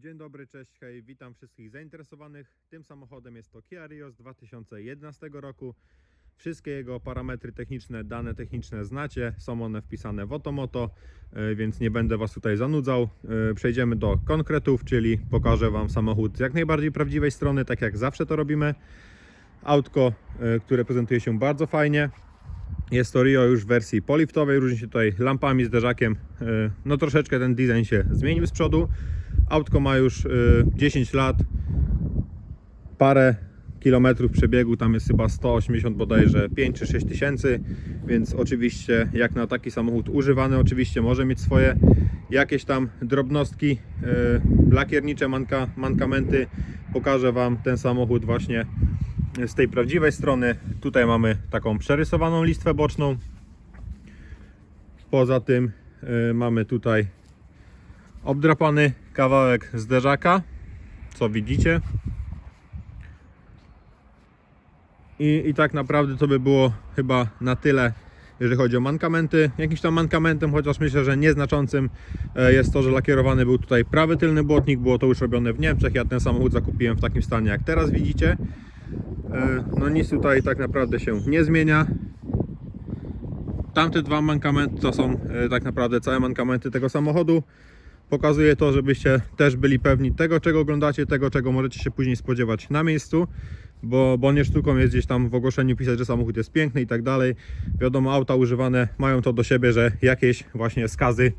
Dzień dobry, cześć, hej, witam wszystkich zainteresowanych. Tym samochodem jest to Kia Rio z 2011 roku. Wszystkie jego parametry techniczne, dane techniczne znacie, są one wpisane w Otomoto, e, więc nie będę Was tutaj zanudzał. E, Przejdziemy do konkretów, czyli pokażę Wam samochód z jak najbardziej prawdziwej strony, tak jak zawsze to robimy. Autko, e, które prezentuje się bardzo fajnie. Jest to Rio już w wersji poliftowej, różni się tutaj lampami, zderzakiem. E, No troszeczkę ten design się zmienił z przodu. Autko ma już y, 10 lat, parę kilometrów przebiegu, tam jest chyba 180 bodajże 5 czy 6 tysięcy, więc oczywiście jak na taki samochód używany, oczywiście może mieć swoje jakieś tam drobnostki, y, lakiernicze manka, mankamenty. Pokażę Wam ten samochód właśnie z tej prawdziwej strony. Tutaj mamy taką przerysowaną listwę boczną. Poza tym y, mamy tutaj obdrapany kawałek zderzaka, co widzicie. I, I tak naprawdę to by było chyba na tyle, jeżeli chodzi o mankamenty. Jakimś tam mankamentem, chociaż myślę, że nieznaczącym e, jest to, że lakierowany był tutaj prawy tylny błotnik. Było to już robione w Niemczech. Ja ten samochód zakupiłem w takim stanie, jak teraz widzicie. E, No nic tutaj tak naprawdę się nie zmienia. Tamte dwa mankamenty to są e, tak naprawdę całe mankamenty tego samochodu pokazuje to, żebyście też byli pewni tego, czego oglądacie, tego, czego możecie się później spodziewać na miejscu, bo, bo nie sztuką jest gdzieś tam w ogłoszeniu pisać, że samochód jest piękny i tak dalej. Wiadomo, auta używane mają to do siebie, że jakieś właśnie skazy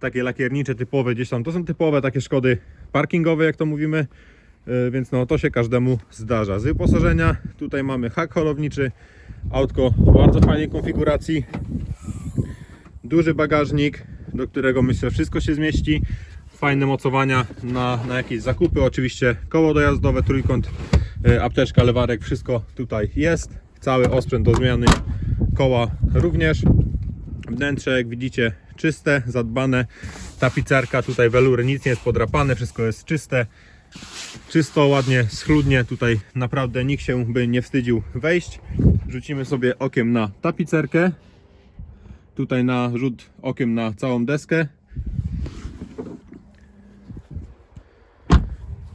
takie lakiernicze, typowe gdzieś tam, to są typowe takie szkody parkingowe, jak to mówimy, więc no to się każdemu zdarza. Z wyposażenia tutaj mamy hak holowniczy, autko w bardzo fajnej konfiguracji, duży bagażnik, do którego myślę wszystko się zmieści. Fajne mocowania na, na jakieś zakupy. Oczywiście koło dojazdowe, trójkąt, e, apteczka, lewarek, wszystko tutaj jest. Cały osprzęt do zmiany koła również. Wnętrze, jak widzicie, czyste, zadbane. Tapicerka, tutaj welury, nic nie jest podrapane, wszystko jest czyste. Czysto, ładnie, schludnie. Tutaj naprawdę nikt się by nie wstydził wejść. Rzucimy sobie okiem na tapicerkę tutaj na rzut okiem na całą deskę.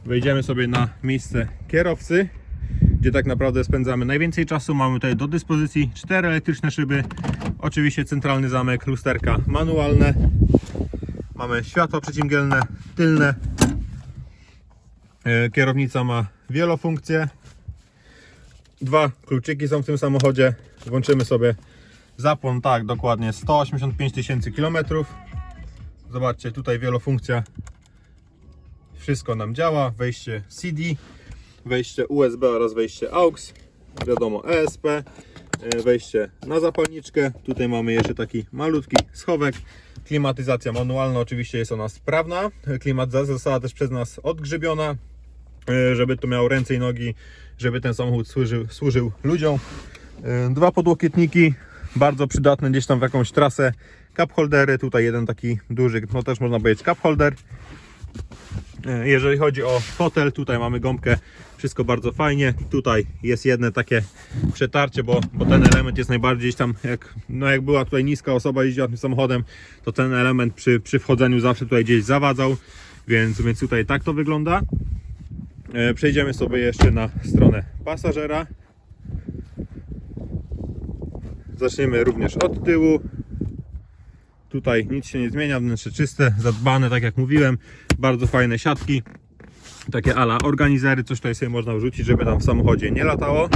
Wejdziemy sobie na miejsce kierowcy, gdzie tak naprawdę spędzamy najwięcej czasu. Mamy tutaj do dyspozycji cztery elektryczne szyby, oczywiście centralny zamek, lusterka manualne. Mamy światła przeciwmgielne, tylne. E, Kierownica ma wielofunkcje. Dwa kluczyki są w tym samochodzie. Włączymy sobie Zapłon tak, dokładnie 185 tysięcy kilometrów. Zobaczcie, tutaj wielofunkcja. Wszystko nam działa. Wejście CD, wejście USB oraz wejście AUX. Wiadomo, ESP, e, wejście na zapalniczkę. Tutaj mamy jeszcze taki malutki schowek. Klimatyzacja manualna, oczywiście jest ona sprawna. Klimatyzacja została też przez nas odgrzybiona, żeby to miało ręce i nogi, żeby ten samochód służył, służył ludziom. E, Dwa podłokietniki, bardzo przydatne gdzieś tam w jakąś trasę. Cup holdery, tutaj jeden taki duży, no też można powiedzieć cup holder. E, Jeżeli chodzi o fotel, tutaj mamy gąbkę, wszystko bardzo fajnie. Tutaj jest jedno takie przetarcie, bo, bo ten element jest najbardziej tam, jak, no jak była tutaj niska osoba jeździła tym samochodem, to ten element przy, przy wchodzeniu zawsze tutaj gdzieś zawadzał, więc, więc tutaj tak to wygląda. E, Przejdziemy sobie jeszcze na stronę pasażera. Zaczniemy również od tyłu. Tutaj nic się nie zmienia, wnętrze czyste, zadbane, tak jak mówiłem. Bardzo fajne siatki. Takie ala organizery, coś tutaj sobie można wrzucić, żeby tam w samochodzie nie latało.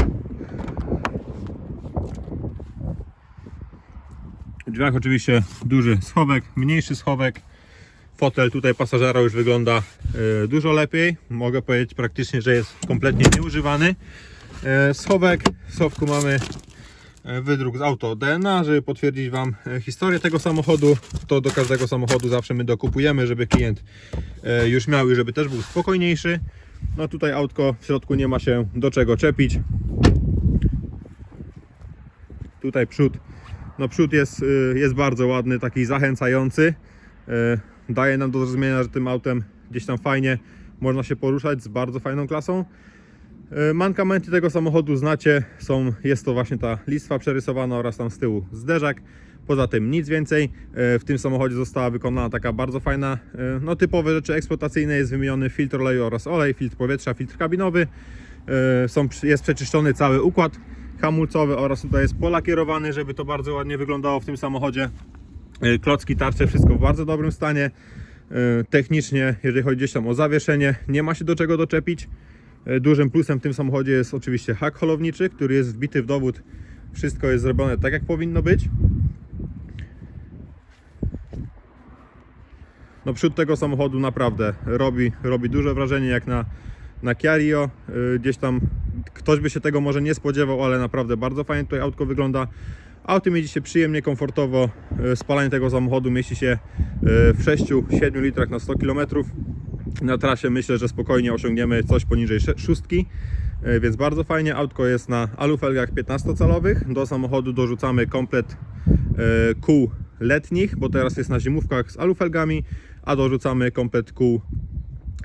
W drzwiach oczywiście duży schowek, mniejszy schowek. Fotel tutaj pasażera już wygląda e, dużo lepiej. Mogę powiedzieć praktycznie, że jest kompletnie nieużywany. E, schowek, w schowku mamy e, wydruk z auto DNA, żeby potwierdzić Wam historię tego samochodu. To do każdego samochodu zawsze my dokupujemy, żeby klient już miał i żeby też był spokojniejszy. No tutaj autko w środku nie ma się do czego czepić. Tutaj przód, no przód jest, jest bardzo ładny, taki zachęcający. Daje nam do zrozumienia, że tym autem gdzieś tam fajnie można się poruszać z bardzo fajną klasą. E, Mankamenty tego samochodu znacie, są, jest to właśnie ta listwa przerysowana oraz tam z tyłu zderzak. Poza tym nic więcej. E, W tym samochodzie została wykonana taka bardzo fajna, e, no typowe rzeczy eksploatacyjne. Jest wymieniony filtr oleju oraz olej, filtr powietrza, filtr kabinowy. Są, jest przeczyszczony cały układ hamulcowy oraz tutaj jest polakierowany, żeby to bardzo ładnie wyglądało w tym samochodzie. E, Klocki, tarcze, wszystko w bardzo dobrym stanie. E, Technicznie, jeżeli chodzi gdzieś tam o zawieszenie, nie ma się do czego doczepić. E, Dużym plusem w tym samochodzie jest oczywiście hak holowniczy, który jest wbity w dowód. Wszystko jest zrobione tak, jak powinno być. No przód tego samochodu naprawdę robi, robi duże wrażenie jak na, na Kia Rio. Yy, Gdzieś tam ktoś by się tego może nie spodziewał, ale naprawdę bardzo fajnie tutaj autko wygląda. Auto mieści się przyjemnie, komfortowo. Yy, Spalanie tego samochodu mieści się yy, w 6-7 litrach na 100 km. Na trasie myślę, że spokojnie osiągniemy coś poniżej szóstki. Yy, Więc bardzo fajnie. Autko jest na alufelgach 15-calowych. Do samochodu dorzucamy komplet e, kół letnich, bo teraz jest na zimówkach z alufelgami, a dorzucamy komplet kół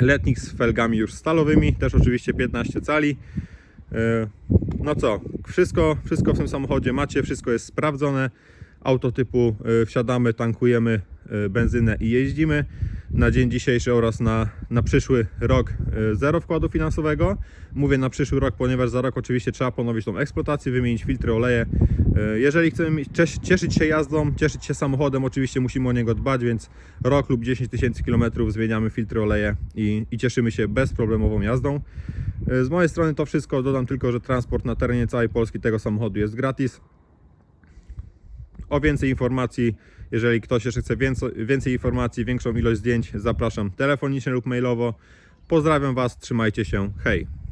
letnich z felgami już stalowymi, też oczywiście 15 cali. E, No co, wszystko, wszystko w tym samochodzie macie, wszystko jest sprawdzone. Auto typu e, wsiadamy, tankujemy e, benzynę i jeździmy. Na dzień dzisiejszy oraz na, na przyszły rok e, zero wkładu finansowego. Mówię na przyszły rok, ponieważ za rok oczywiście trzeba ponowić tą eksploatację, wymienić filtry, oleje. E, Jeżeli chcemy cieszyć się jazdą, cieszyć się samochodem, oczywiście musimy o niego dbać, więc rok lub 10 tysięcy kilometrów zmieniamy filtry, oleje i, i cieszymy się bezproblemową jazdą. E, Z mojej strony to wszystko. Dodam tylko, że transport na terenie całej Polski tego samochodu jest gratis. O więcej informacji, jeżeli ktoś jeszcze chce więcej, więcej informacji, większą ilość zdjęć, zapraszam telefonicznie lub mailowo. Pozdrawiam Was, trzymajcie się, hej!